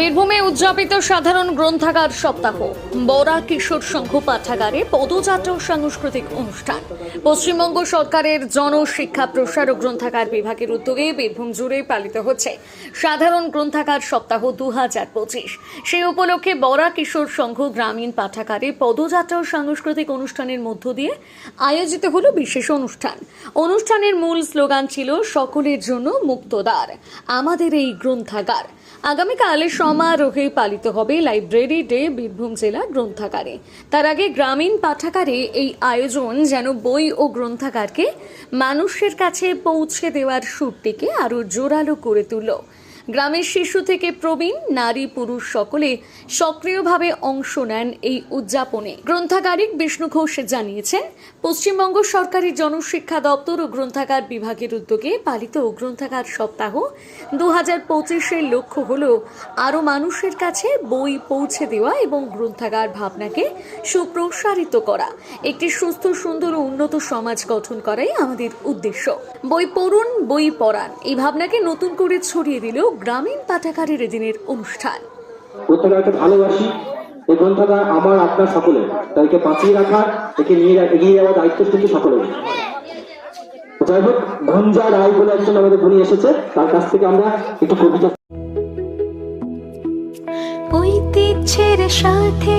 বীরভূমে উদযাপিত সাধারণ গ্রন্থাগার সপ্তাহ। বরা কিশোর সংঘ পাঠাগারে পদযাত্রা সাংস্কৃতিক অনুষ্ঠান। পশ্চিমবঙ্গ সরকারের জনশিক্ষা, প্রসার ও গ্রন্থাগার বিভাগের উদ্যোগে বীরভূম জুড়ে পালিত হচ্ছে সাধারণ গ্রন্থাগার সপ্তাহ দু হাজার পঁচিশ। সেই উপলক্ষে বরা কিশোর সংঘ গ্রামীণ পাঠাগারে পদযাত্রা সাংস্কৃতিক অনুষ্ঠানের মধ্য দিয়ে আয়োজিত হলো বিশেষ অনুষ্ঠান। অনুষ্ঠানের মূল স্লোগান ছিল সকলের জন্য মুক্তদ্বার, আমাদের এই গ্রন্থাগার। আগামীকাল সমারোহে পালিত হবে লাইব্রেরি ডে বীরভূম জেলা গ্রন্থাগারে। তার আগে গ্রামীণ পাঠাগারে এই আয়োজন যেন বই ও গ্রন্থাগারকে মানুষের কাছে পৌঁছে দেওয়ার সুরটিকে আরও জোরালো করে তুলল। গ্রামের শিশু থেকে প্রবীণ নারী পুরুষ সকলে সক্রিয়ভাবে অংশ নেন এই উদযাপনে। গ্রন্থাগারিক বিষ্ণু ঘোষ জানিয়েছেন, পশ্চিমবঙ্গ সরকারি জনশিক্ষা দপ্তর ও গ্রন্থাগার বিভাগের উদ্যোগে পালিত গ্রন্থাগার সপ্তাহ দু হাজার পঁচিশের লক্ষ্য হল আরও মানুষের কাছে বই পৌঁছে দেওয়া এবং গ্রন্থাগার ভাবনাকে সুপ্রসারিত করা। একটি সুস্থ, সুন্দর ও উন্নত সমাজ গঠন করাই আমাদের উদ্দেশ্য। বই পড়ুন, বই পড়ান, এই ভাবনাকে নতুন করে ছড়িয়ে দিল গ্রামীণ পাঠাগারের এদিনের অনুষ্ঠান। গ্রন্থাগারকে ভালোবাসি এই গ্রন্থাগার আমার আপনার সকলের। তাই একে বাঁচিয়ে রাখা একে নিয়ে এগিয়ে যাওয়ার দায়িত্ব কিন্তু সকলের যাই হোক ঘঞ্জা রায় বলে একজন আমাদের গুণী এসেছে তার কাছ থেকে আমরা একটু কবিতা ঐতিহ্যের সাথে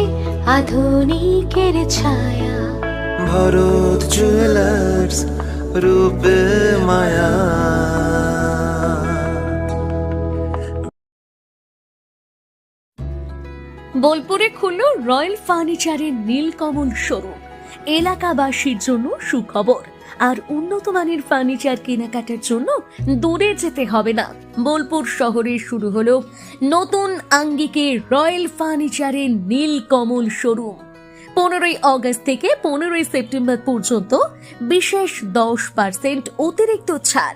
আধুনিকের ছায়া। ভরত জুয়েলার্স রূপে মায়া। বোলপুরে খুলল রয়্যাল ফার্নিচারের নীলকমল শোরুম। এলাকাবাসীর জন্য সুখবর। আর উন্নত মানের ফার্নিচার কেনাকাটার জন্য দূরে যেতে হবে না। বোলপুর শহরে শুরু হলো নতুন আঙ্গিকে রয়্যাল ফার্নিচারের নীলকমল শোরুম। পনেরোই অগস্ট থেকে পনেরোই সেপ্টেম্বর পর্যন্ত বিশেষ দশ পার্সেন্ট অতিরিক্ত ছাড়।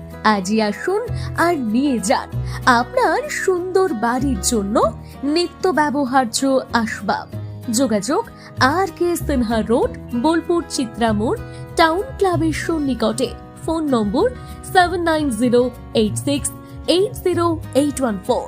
আজই আসুন আর নিয়ে যান আপনার সুন্দর বাড়ির জন্য নিত্য ব্যবহার্য আসবাব। যোগাযোগ R K Sinha road, Bolpur, Chitramor, town ক্লাবের সন্নিকটে। Phone number seven nine zero eight six eight zero eight one four